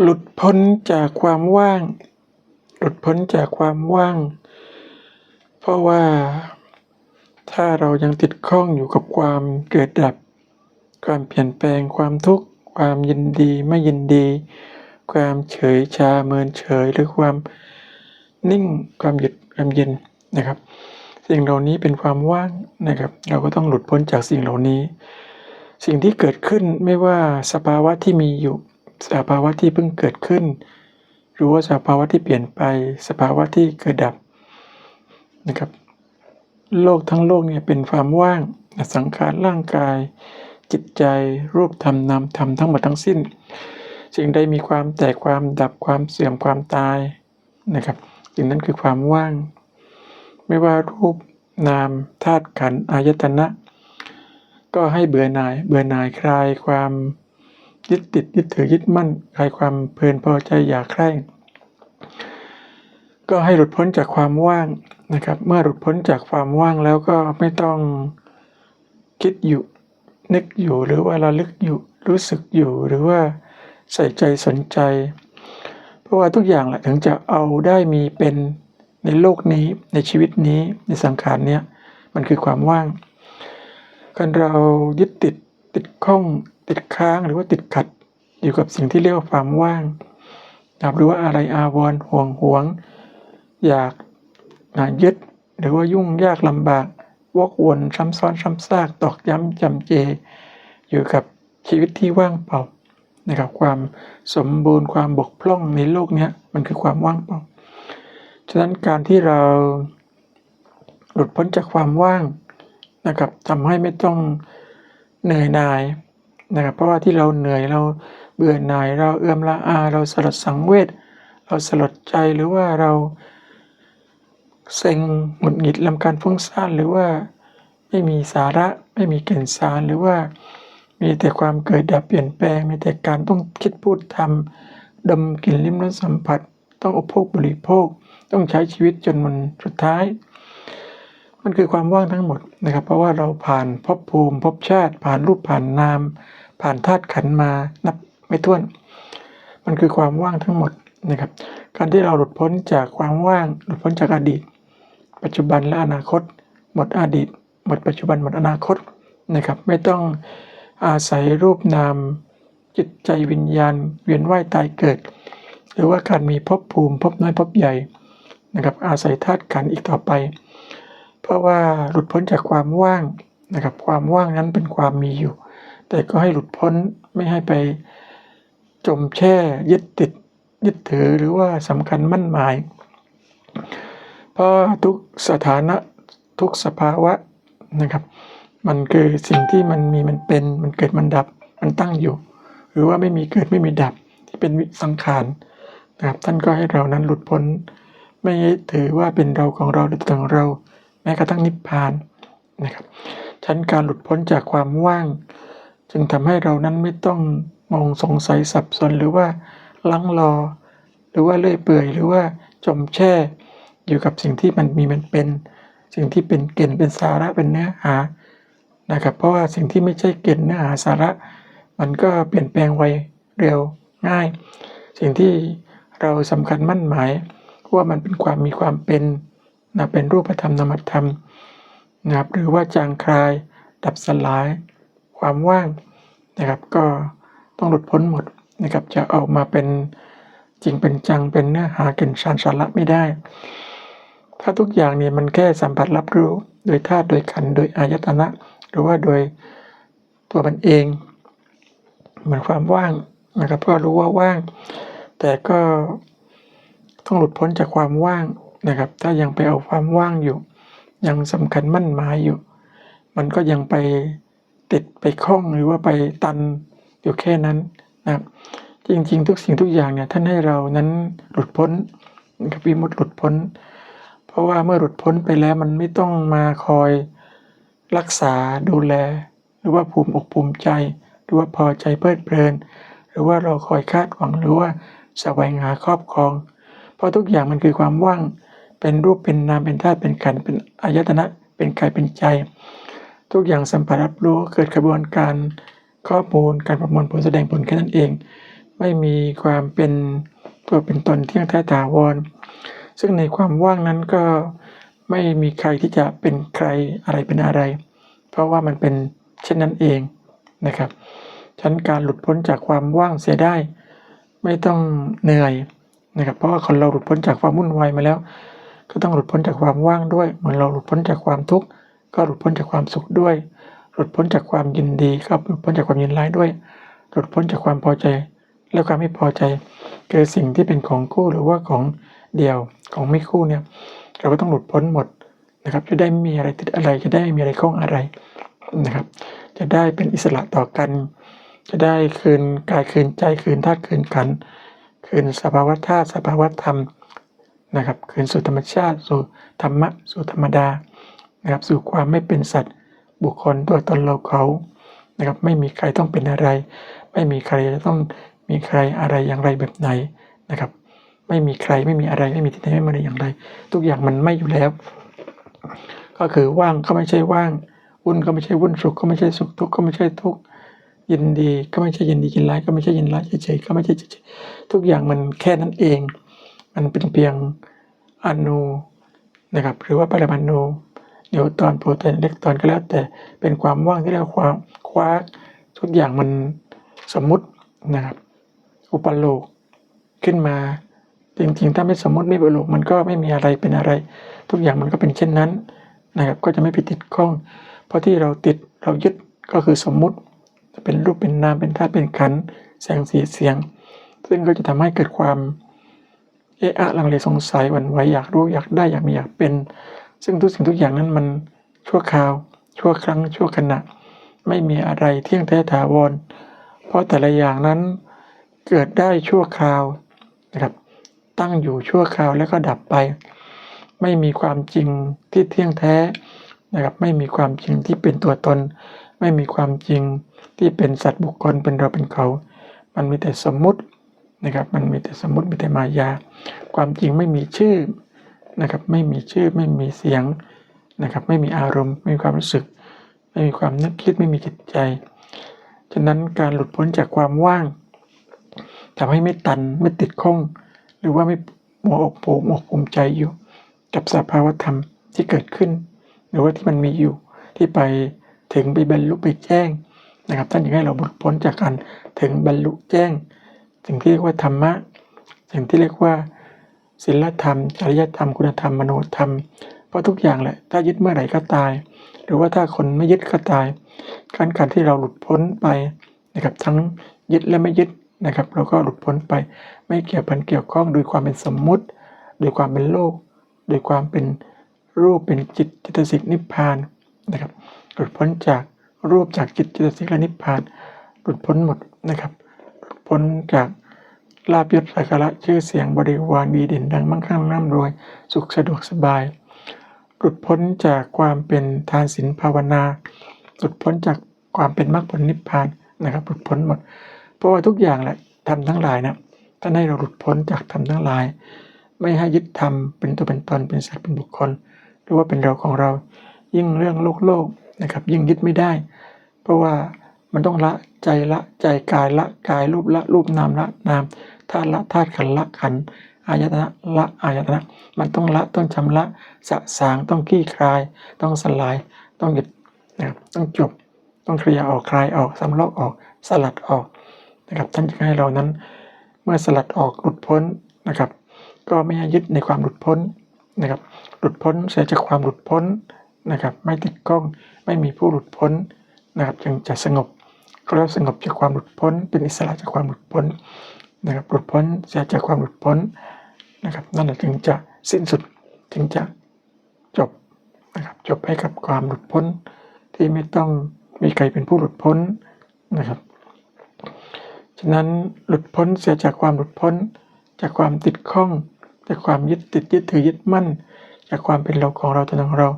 หลุดพ้นจากความว่าง หลุดพ้นจากความว่าง เพราะว่าถ้าเรายังติดข้องอยู่กับความเกิดดับ ความเปลี่ยนแปลงความทุกข์ ความยินดีไม่ยินดี ความเฉยชาเมินเฉยหรือความนิ่งความหยุดความเย็นนะครับ สิ่งเหล่านี้เป็นความว่างนะครับ เราก็ต้องหลุดพ้นจากสิ่งเหล่านี้ สิ่งที่เกิดขึ้นไม่ว่าสภาวะที่มีอยู่ สภาวะที่เพิ่งเกิดขึ้นหรือว่าสภาวะที่เปลี่ยนไป สภาวะที่เกิดดับนะครับ โลกทั้งโลกเนี่ยเป็นความว่างสังขารร่างกาย จิตใจรูปธรรมนามธรรมทั้งหมดทั้งสิ้นสิ่งใดมีความแตกความดับความเสื่อมความตายนะครับสิ่งนั้นคือความว่าง ไม่ว่ารูปนามธาตุขันธ์อายตนะ ก็ให้เบื่อหน่าย เบื่อหน่ายคลายความ ยึดติดยึดถือยึดมั่นคลายความเพลินพอใจอยากใคร่ก็ให้หลุดพ้นจากความว่างนะครับ เมื่อหลุดพ้นจากความว่างแล้วก็ไม่ต้องคิดอยู่นึกอยู่หรือว่าระลึกอยู่รู้สึกอยู่หรือว่าใส่ใจสนใจ เพราะว่าทุกอย่างแหละถึงจะเอาได้มีเป็นในโลกนี้ในชีวิตนี้ในสังขารเนี้ยมันคือความว่างการเรายึดติดติดข้อง ติดค้างหรือว่าติดขัด อยู่กับสิ่งที่เรียกว่าความว่างนะครับหรือว่าอะไรอาวรห่วงห่วง อยากยึด หรือว่ายุ่งยากลำบาก วกวนซ้ำซ้อนซ้ำซากตอกย้ำจำเจ อยู่กับชีวิตที่ว่างเปล่านะครับความสมบูรณ์ความบกพร่องในโลกนี้มันคือความว่างเปล่า ฉะนั้นการที่เราหลุดพ้นจากความว่างนะครับทำให้ไม่ต้องเหนื่อยหน่าย นะครับเพราะว่าที่เราเหนื่อยเราเบื่อหน่ายเราเอื้อมละอาเราสลดสังเวชเราสลดใจหรือว่าเราเซ็งหงุดหงิดลำการฟุ้งซ่านหรือว่าไม่มีสาระไม่มีแก่นสารหรือว่ามีแต่ความเกิดดับเปลี่ยนแปลง มีแต่การต้องคิดพูดทำดมกลิ่นลิ้มรสสัมผัส ต้องอุปโภคบริโภค ต้องใช้ชีวิตจนมันสุดท้าย มันคือความว่างทั้งหมดนะครับ เพราะว่าเราผ่านภพภูมิภพชาติผ่านรูปผ่านนาม ผ่านธาตุขันมานับไม่ถ้วน มันคือความว่างทั้งหมดนะครับ การที่เราหลุดพ้นจากความว่าง หลุดพ้นจากอดีต ปัจจุบันและอนาคต หมดอดีต หมดปัจจุบันหมดอนาคตนะครับ ไม่ต้องอาศัยรูปนามจิตใจวิญญาณ เวียนว่ายตายเกิด หรือว่าการมีภพภูมิภพน้อยภพใหญ่นะครับ อาศัยธาตุขันอีกต่อไป เพราะว่าหลุดพ้นจากความว่างนะครับ ความว่างนั้นเป็นความมีอยู่ แต่ก็ให้หลุดพ้นไม่ให้ไปจมแช่ยึดติดยึดถือหรือว่าสำคัญมั่นหมาย เพราะทุกสถานะทุกสภาวะนะครับ มันคือสิ่งที่มันมีมันเป็นมันเกิดมันดับมันตั้งอยู่ หรือว่าไม่มีเกิดไม่มีดับที่เป็นวิสังขารนะครับท่านก็ให้เรานั้นหลุดพ้น ไม่ถือว่าเป็นเราของเราหรือตัวของเรา แม้กระทั่งนิพพานนะครับชั้นการหลุดพ้นจากความว่าง จึงทำให้เรานั้นไม่ต้องมองสงสัยสับสนหรือว่าลังรอ หรือว่าเลื่อยเปื่อยหรือว่าจมแช่ อยู่กับสิ่งที่มันมีมันเป็น สิ่งที่เป็นเกณฑ์เป็นสาระเป็นเนื้อหานะครับเพราะว่าสิ่งที่ไม่ใช่เกณฑ์เนื้อหาสาระ มันก็เปลี่ยนแปลงไวเร็วง่าย สิ่งที่เราสำคัญมั่นหมาย ว่ามันเป็นความมีความเป็นนะเป็นรูปธรรมนามธรรมนะครับหรือว่าจางคลายดับสลาย ความว่างนะครับ ก็ต้องหลุดพ้นหมดนะครับ จะออกมาเป็นจริงเป็นจังเป็นเนื้อหาเก่นชานสาระไม่ได้ ถ้าทุกอย่างเนี่ยมันแค่สัมผัสรับรู้ โดยธาตุโดยขันโดยอายตนะ หรือว่าโดยตัวมันเองเหมือนความว่างนะครับก็รู้ว่าว่าง แต่ก็ต้องหลุดพ้นจากความว่างนะครับ ถ้ายังไปเอาความว่างอยู่ ยังสำคัญมั่นหมายอยู่ มันก็ยังไป ติดไปคล้องหรือว่าไปตันอยู่แค่นั้นนะครับจริงๆ ทุกสิ่งทุกอย่างเนี่ยท่านให้เรานั้นหลุดพ้นนะครับวิมุตติหลุดพ้น เพราะว่าเมื่อหลุดพ้นไปแล้วมันไม่ต้องมาคอยรักษาดูแล หรือว่าภูมิอกภูมิใจ หรือว่าพอใจเพลิดเพลิน หรือว่าเราคอยคาดหวังหรือว่าแสวงหาครอบครอง เพราะทุกอย่างมันคือความว่างเป็นรูปเป็นนามเป็นธาตุเป็นขันเป็นอายตนะเป็นกายเป็นใจ ทุกอย่างสัมผัสรับรู้เกิดกระบวนการข้อมูลการประมวลผลแสดงผลแค่นั้นเอง ไม่มีความเป็นตัวเป็นตนเที่ยงแท้ถาวร ซึ่งในความว่างนั้นก็ไม่มีใครที่จะเป็นใครอะไรเป็นอะไร เพราะว่ามันเป็นเช่นนั้นเองนะครับฉันการหลุดพ้นจากความว่างเสียได้ ไม่ต้องเหนื่อยนะครับ เพราะว่าคนเราหลุดพ้นจากความวุ่นวายมาแล้ว ก็ต้องหลุดพ้นจากความว่างด้วย เหมือนเราหลุดพ้นจากความทุกข์ ก็หลุดพ้นจากความสุขด้วย หลุดพ้นจากความยินดีก็หลุดพ้นจากความยินร้ายด้วย หลุดพ้นจากความพอใจ และความไม่พอใจคือสิ่งที่เป็นของคู่หรือว่าของเดี่ยวของไม่คู่เนี่ยเราก็ต้องหลุดพ้นหมดนะครับจะได้ไม่มีอะไรติดอะไรจะได้ไม่มีอะไรข้องอะไรนะครับ จะได้เป็นอิสระต่อกัน จะได้คืนกายคืนใจคืนธาตุคืนขัน คืนสภาวะธาตุสภาวะธรรมนะครับคืนสู่ธรรมชาติสู่ธรรมะสู่ธรรมดา นะครับสู่ความไม่เป็นสัตว์ บุคคลตัวตนเราเขานะครับไม่มีใครต้องเป็นอะไร ไม่มีใครจะต้องมีใครอะไรอย่างไรแบบไหนนะครับ ไม่มีใครไม่มีอะไรไม่มีที่ไหนไม่มีอะไรอย่างไร ทุกอย่างมันไม่อยู่แล้ว ก็คือว่างก็ไม่ใช่ว่างวุ่นก็ไม่ใช่วุ่นสุขก็ไม่ใช่สุขทุกข์ก็ไม่ใช่ทุกข์ยินดีก็ไม่ใช่ยินดียินร้ายก็ไม่ใช่ยินร้ายเฉยๆก็ไม่ใช่เฉยๆทุกอย่างมันแค่นั้นเอง มันเป็นเพียงอนูนะครับหรือว่าปรมาณู นิวตอนโปรตอนอิเล็กตรอนก็แล้ว แต่เป็นความว่างที่เรียกว่าความคว้าทุกอย่างมันสมมุตินะครับ อุปโลกขึ้นมา จริงๆ ถ้าไม่สมมติไม่อุปโลกมันก็ไม่มีอะไรเป็นอะไร ทุกอย่างมันก็เป็นเช่นนั้นนะครับ ก็จะไม่ไปติดข้อง เพราะที่เราติดเรายึดก็คือสมมุติจะเป็นรูปเป็นนามเป็นธาตุเป็นขันแสงสีเสียง ซึ่งก็จะทำให้เกิดความเอะอะลังเลสงสัยหวั่นไหวอยากรู้อยากได้อยากมีอยากเป็น ซึ่งทุกสิ่งทุกอย่างนั้นมันชั่วคราว ชั่วครั้ง ชั่วขณะ ไม่มีอะไรเที่ยงแท้ถาวร เพราะแต่ละอย่างนั้นเกิดได้ชั่วคราวนะครับตั้งอยู่ชั่วคราวแล้วก็ดับไป ไม่มีความจริงที่เที่ยงแท้นะครับไม่มีความจริงที่เป็นตัวตน ไม่มีความจริงที่เป็นสัตว์บุคคลเป็นเราเป็นเขา มันมีแต่สมมุตินะครับมันมีแต่สมมุติมีแต่มายา ความจริงไม่มีชื่อ นะครับ ไม่มีชื่อไม่มีเสียงนะครับ ไม่มีอารมณ์ ไม่มีความรู้สึก ไม่มีความนึกคิดไม่มีจิตใจ ฉะนั้นการหลุดพ้นจากความว่างทำให้ไม่ตันไม่ติดข้อง หรือว่าไม่หัวอกโผมอกภูมิใจอยู่ กับสภาวธรรมที่เกิดขึ้น หรือว่าที่มันมีอยู่ที่ไปถึงไปบรรลุไปแจ้งนะครับท่านอยากให้เราหลุดพ้นจากการถึงบรรลุแจ้ง สิ่งที่เรียกว่าธรรมะ สิ่งที่เรียกว่า ศีลธรรม จริยธรรม คุณธรรม มโนธรรม เพราะทุกอย่างแหละ ถ้ายึดเมื่อไหร่ก็ตาย หรือว่าถ้าคนไม่ยึดก็ตาย การการที่เราหลุดพ้นไปนะครับ ทั้งยึดและไม่ยึดนะครับ เราก็หลุดพ้นไป ไม่เกี่ยวพันเกี่ยวข้องโดยความเป็นสมมุติ โดยความเป็นโลก โดยความเป็นรูป เป็นจิตจิตสิกนิพพานนะครับ หลุดพ้นจากรูปจากจิตจิตสิกและนิพพาน หลุดพ้นหมดนะครับ หลุดพ้นจาก ลาบยศสักการะชื่อเสียงบริวารดีเด่นดังมั่งคั่งร่ำรวย สุขสะดวกสบาย หลุดพ้นจากความเป็นทานศีลภาวนา หลุดพ้นจากความเป็นมรรคผลนิพพานนะครับหลุดพ้นหมด เพราะว่าทุกอย่างแหละทำทั้งหลายนะท่านให้เราหลุดพ้นจากทำทั้งหลาย ไม่ให้ยึดธรรมเป็นตัวเป็นตนเป็นสัตว์เป็นบุคคล หรือว่าเป็นเราของเรา ยิ่งเรื่องโลกโลกนะครับยิ่งยึดไม่ได้ เพราะว่ามันต้องละใจละใจกายละกายรูปละรูปนามละนาม ธาตุละธาตุขันละขันอายตนะละอายตนะ มันต้องละต้องชำระสะสางต้องขี้คลาย ต้องสลาย ต้องหยุดนะครับต้องจบต้องเคลียร์ออกคลายออกสำลอกออกสลัดออกนะครับท่านจะให้เรานั้น เมื่อสลัดออกหลุดพ้นนะครับ ก็ไม่ยึดในความหลุดพ้นนะครับ หลุดพ้นเสียจากความหลุดพ้นนะครับ ไม่ติดข้องไม่มีผู้หลุดพ้นนะครับจึงจะสงบก็แล้วสงบจากความหลุดพ้น เป็นอิสระจากความหลุดพ้น นะครับหลุดพ้นเสียจากความหลุดพ้นนะครับนั่นแหละจึงจะสิ้นสุดจึงจะจบนะครับจบให้กับความหลุดพ้นที่ไม่ต้องมีใครเป็นผู้หลุดพ้นนะครับ ฉะนั้นหลุดพ้นเสียจากความหลุดพ้น จากความติดข้อง จากความยึดติดยึดถือยึดมั่น จากความเป็นเราของเราตัวของเรา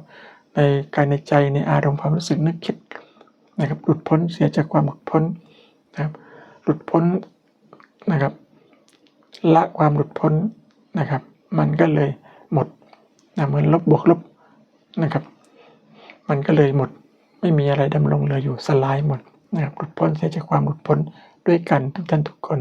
ในกายในใจในอารมณ์ความรู้สึกนึกคิดนะครับหลุดพ้นเสียจากความหลุดพ้นนะครับหลุดพ้น นะครับ ละความหลุดพ้นนะครับ มันก็เลยหมดนะเหมือนลบบวกลบนะครับ มันก็เลยหมดไม่มีอะไรดำรงเหลืออยู่สลายหมดนะครับหลุดพ้นเสียจากความหลุดพ้นด้วยกันทุกท่านทุกคน